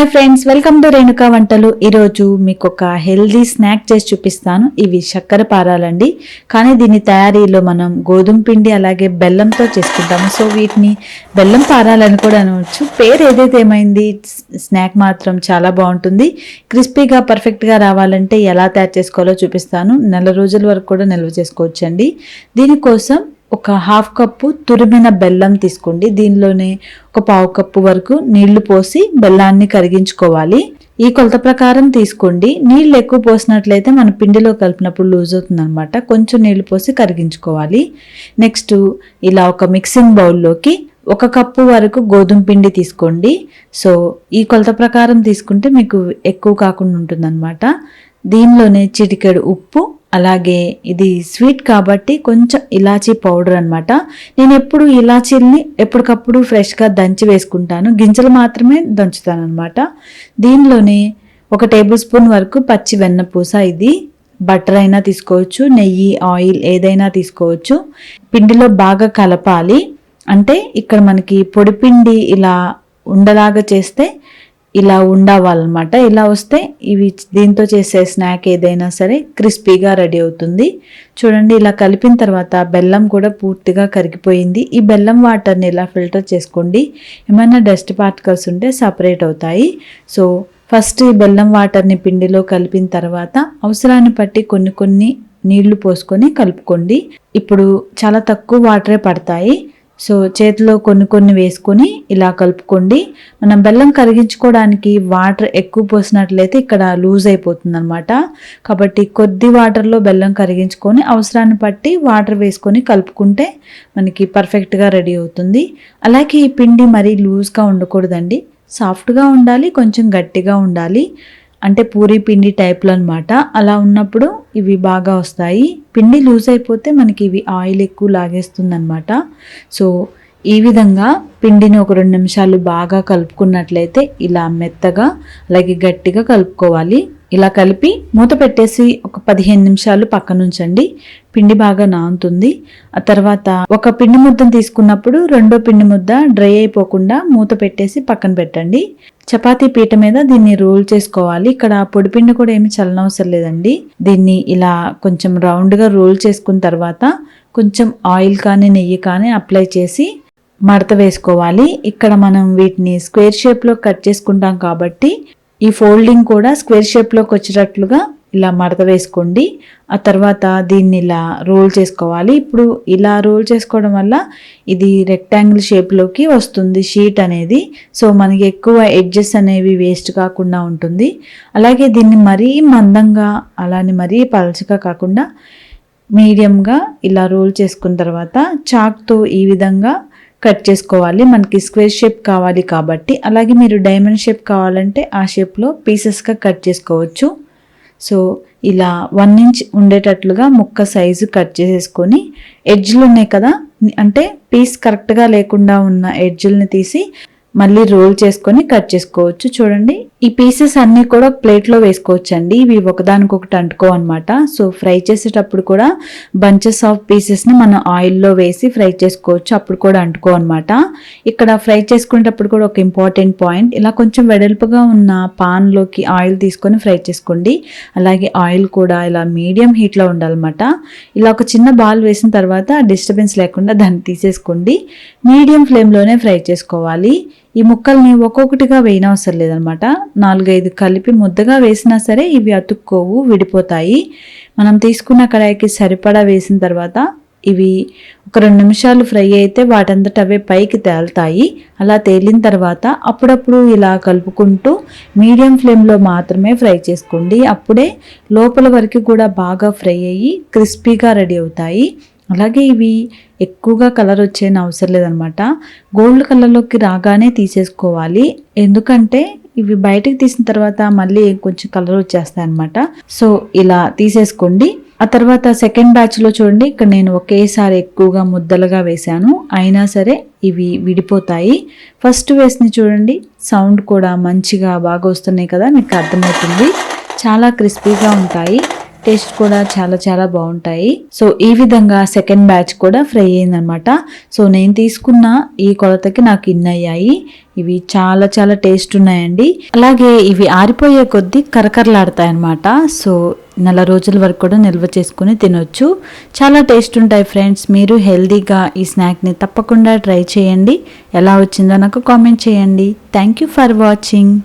Hi friends welcome to Renuka వంటలు ఈరోజు మీకు ఒక హెల్దీ స్నాక్ చేసి చూపిస్తాను. ఇవి చక్కెర పారాలండి. కానీ దీని తయారీలో మనం గోధుమ పిండి అలాగే బెల్లంతో చేసుకుంటాము. సో వీటిని బెల్లం పారాలని కూడా అనవచ్చు. పేరు ఏదైతే ఏమైంది స్నాక్ మాత్రం చాలా బాగుంటుంది. క్రిస్పీగా పర్ఫెక్ట్గా రావాలంటే ఎలా తయారు చేసుకోవాలో చూపిస్తాను. నెల రోజుల వరకు కూడా నిల్వ చేసుకోవచ్చండి. దీనికోసం ఒక హాఫ్ కప్పు తురిమిన బెల్లం తీసుకోండి. దీనిలోనే ఒక పావు కప్పు వరకు నీళ్ళు పోసి బెల్లాన్ని కరిగించుకోవాలి. ఈ కొలత ప్రకారం తీసుకోండి. నీళ్ళు ఎక్కువ పోసినట్లయితే మన పిండిలో కలిపినప్పుడు లూజ్ అవుతుంది అనమాట కొంచెం నీళ్ళు పోసి కరిగించుకోవాలి. నెక్స్ట్ ఇలా ఒక మిక్సింగ్ బౌల్లోకి ఒక కప్పు వరకు గోధుమ పిండి తీసుకోండి. సో ఈ కొలత ప్రకారం తీసుకుంటే మీకు ఎక్కువ కాకుండా ఉంటుందన్నమాట. దీనిలోనే చిటికెడు ఉప్పు అలాగే ఇది స్వీట్ కాబట్టి కొంచెం ఇలాచీ పౌడర్ అనమాట నేను ఎప్పుడు ఇలాచీల్ని ఎప్పటికప్పుడు ఫ్రెష్గా దంచి వేసుకుంటాను. గింజలు మాత్రమే దంచుతాను అనమాట దీనిలోనే ఒక టేబుల్ స్పూన్ వరకు పచ్చి వెన్నపూస ఇది. బటర్ అయినా తీసుకోవచ్చు నెయ్యి ఆయిల్ ఏదైనా తీసుకోవచ్చు. పిండిలో బాగా కలపాలి. అంటే ఇక్కడ మనకి పొడిపిండి ఇలా ఉండలాగా చేస్తే ఇలా ఉండవాలన్నమాట. ఇలా వస్తే ఇవి దీంతో చేసే స్నాక్ ఏదైనా సరే క్రిస్పీగా రెడీ అవుతుంది. చూడండి ఇలా కలిపిన తర్వాత బెల్లం కూడా పూర్తిగా కరిగిపోయింది. ఈ బెల్లం వాటర్ని ఇలా ఫిల్టర్ చేసుకోండి. ఏమైనా డస్ట్ పార్టికల్స్ ఉంటే సపరేట్ అవుతాయి. సో ఫస్ట్ ఈ బెల్లం వాటర్ని పిండిలో కలిపిన తర్వాత అవసరాన్ని బట్టి కొన్ని కొన్ని నీళ్ళు పోసుకొని కలుపుకోండి. ఇప్పుడు చాలా తక్కువ వాటరే పడతాయి. సో చేతిలో కొన్ని కొన్ని వేసుకొని ఇలా కలుపుకోండి. మనం బెల్లం కరిగించుకోవడానికి వాటర్ ఎక్కువ పోసినట్లయితే ఇక్కడ లూజ్ అయిపోతుంది అనమాట కాబట్టి కొద్ది వాటర్లో బెల్లం కరిగించుకొని అవసరాన్ని బట్టి వాటర్ వేసుకొని కలుపుకుంటే మనకి పర్ఫెక్ట్గా రెడీ అవుతుంది. అలాగే ఈ పిండి మరీ లూజ్గా ఉండకూడదండి. సాఫ్ట్గా ఉండాలి కొంచెం గట్టిగా ఉండాలి. అంటే పూరి పిండి టైప్లో అనమాట అలా ఉన్నప్పుడు ఇవి బాగా వస్తాయి. పిండి లూజ్ అయిపోతే మనకి ఇవి ఆయిల్ ఎక్కువ లాగేస్తుంది అనమాట సో ఈ విధంగా పిండిని ఒక రెండు నిమిషాలు బాగా కలుపుకున్నట్లయితే ఇలా మెత్తగా అలాగే గట్టిగా కలుపుకోవాలి. ఇలా కలిపి మూత పెట్టేసి ఒక పదిహేను నిమిషాలు పక్కన ఉంచండి పిండి బాగా నానుతుంది. ఆ తర్వాత ఒక పిండి ముద్దను తీసుకున్నప్పుడు రెండో పిండి ముద్ద డ్రై అయిపోకుండా మూత పెట్టేసి పక్కన పెట్టండి. చపాతీ పీట మీద దీన్ని రోల్ చేసుకోవాలి. ఇక్కడ పొడిపిండి కూడా ఏమి చల్లనవసరం లేదండి. దీన్ని ఇలా కొంచెం రౌండ్గా రోల్ చేసుకున్న తర్వాత కొంచెం ఆయిల్ కానీ నెయ్యి కానీ అప్లై చేసి మడత వేసుకోవాలి. ఇక్కడ మనం వీటిని స్క్వేర్ షేప్లో కట్ చేసుకుంటాం కాబట్టి ఈ ఫోల్డింగ్ కూడా స్క్వేర్ షేప్లోకి వచ్చేటట్లుగా ఇలా మడత వేసుకోండి. ఆ తర్వాత దీన్ని ఇలా రోల్ చేసుకోవాలి. ఇప్పుడు ఇలా రోల్ చేసుకోవడం వల్ల ఇది రెక్టాంగిల్ షేప్లోకి వస్తుంది షీట్ అనేది. సో మనకి ఎక్కువ ఎడ్జెస్ అనేవి వేస్ట్ కాకుండా ఉంటుంది. అలాగే దీన్ని మరీ మందంగా అలానే మరీ పలచగా కాకుండా మీడియంగా ఇలా రోల్ చేసుకున్న తర్వాత చాక్తో ఈ విధంగా కట్ చేసుకోవాలి. మనకి స్క్వేర్ షేప్ కావాలి కాబట్టి. అలాగే మీరు డైమండ్ షేప్ కావాలంటే ఆ షేప్లో పీసెస్గా కట్ చేసుకోవచ్చు. సో ఇలా వన్ ఇంచ్ ఉండేటట్లుగా ముక్క సైజు కట్ చేసేసుకొని ఎడ్జ్లు ఉన్నాయి కదా అంటే పీస్ కరెక్ట్గా లేకుండా ఉన్న ఎడ్జ్లని తీసి మళ్ళీ రోల్ చేసుకొని కట్ చేసుకోవచ్చు. చూడండి ఈ పీసెస్ అన్నీ కూడా ప్లేట్లో వేసుకోవచ్చండి. ఇవి ఒకదానికొకటి అంటుకో అనమాట సో ఫ్రై చేసేటప్పుడు కూడా బంచెస్ ఆఫ్ పీసెస్ని మనం ఆయిల్లో వేసి ఫ్రై చేసుకోవచ్చు. అప్పుడు కూడా అంటుకో అనమాట ఇక్కడ ఫ్రై చేసుకునేటప్పుడు కూడా ఒక ఇంపార్టెంట్ పాయింట్. ఇలా కొంచెం వెడల్పుగా ఉన్న పాన్లోకి ఆయిల్ తీసుకొని ఫ్రై చేసుకోండి. అలాగే ఆయిల్ కూడా ఇలా మీడియం హీట్లో ఉండాలన్నమాట. ఇలా ఒక చిన్న బాల్ వేసిన తర్వాత డిస్టర్బెన్స్ లేకుండా దాన్ని తీసేసుకోండి. మీడియం ఫ్లేమ్లోనే ఫ్రై చేసుకోవాలి. ఈ ముక్కల్ని ఒక్కొక్కటిగా వేయనవసరం లేదనమాట. నాలుగైదు కలిపి ముద్దగా వేసినా సరే ఇవి అతుక్కోవు విడిపోతాయి. మనం తీసుకున్న కడాయికి సరిపడా వేసిన తర్వాత ఇవి ఒక రెండు నిమిషాలు ఫ్రై అయితే వాటంతట అవే పైకి తేలుతాయి. అలా తేలిన తర్వాత అప్పుడప్పుడు ఇలా కలుపుకుంటూ మీడియం ఫ్లేమ్లో మాత్రమే ఫ్రై చేసుకోండి. అప్పుడే లోపల వరకు కూడా బాగా ఫ్రై అయ్యి క్రిస్పీగా రెడీ అవుతాయి. అలాగే ఇవి ఎక్కువగా కలర్ వచ్చేయని అవసరం లేదనమాట. గోల్డ్ కలర్లోకి రాగానే తీసేసుకోవాలి. ఎందుకంటే ఇవి బయటకు తీసిన తర్వాత మళ్ళీ కొంచెం కలర్ వచ్చేస్తాయి అనమాట సో ఇలా తీసేసుకోండి. ఆ తర్వాత సెకండ్ బ్యాచ్లో చూడండి. ఇక్కడ నేను ఒకేసారి ఎక్కువగా ముద్దలుగా వేశాను. అయినా సరే ఇవి విడిపోతాయి. ఫస్ట్ వేసిన చూడండి. సౌండ్ కూడా మంచిగా బాగా వస్తున్నాయి కదా. మీకు అర్థమవుతుంది. చాలా క్రిస్పీగా ఉంటాయి. టేస్ట్ కూడా చాలా చాలా బాగుంటాయి. సో ఈ విధంగా సెకండ్ బ్యాచ్ కూడా ఫ్రై అయిందనమాట సో నేను తీసుకున్న ఈ కొలతకి నాకు ఇన్ అయ్యాయి. ఇవి చాలా చాలా టేస్ట్ ఉన్నాయండి. అలాగే ఇవి ఆరిపోయే కొద్దీ కరకరలాడతాయి అనమాట సో నెల రోజుల వరకు కూడా నిల్వ చేసుకుని తినొచ్చు. చాలా టేస్ట్ ఉంటాయి ఫ్రెండ్స్ మీరు హెల్దీగా ఈ స్నాక్ని తప్పకుండా ట్రై చేయండి. ఎలా వచ్చిందో నాకు కామెంట్ చేయండి. Thank you for watching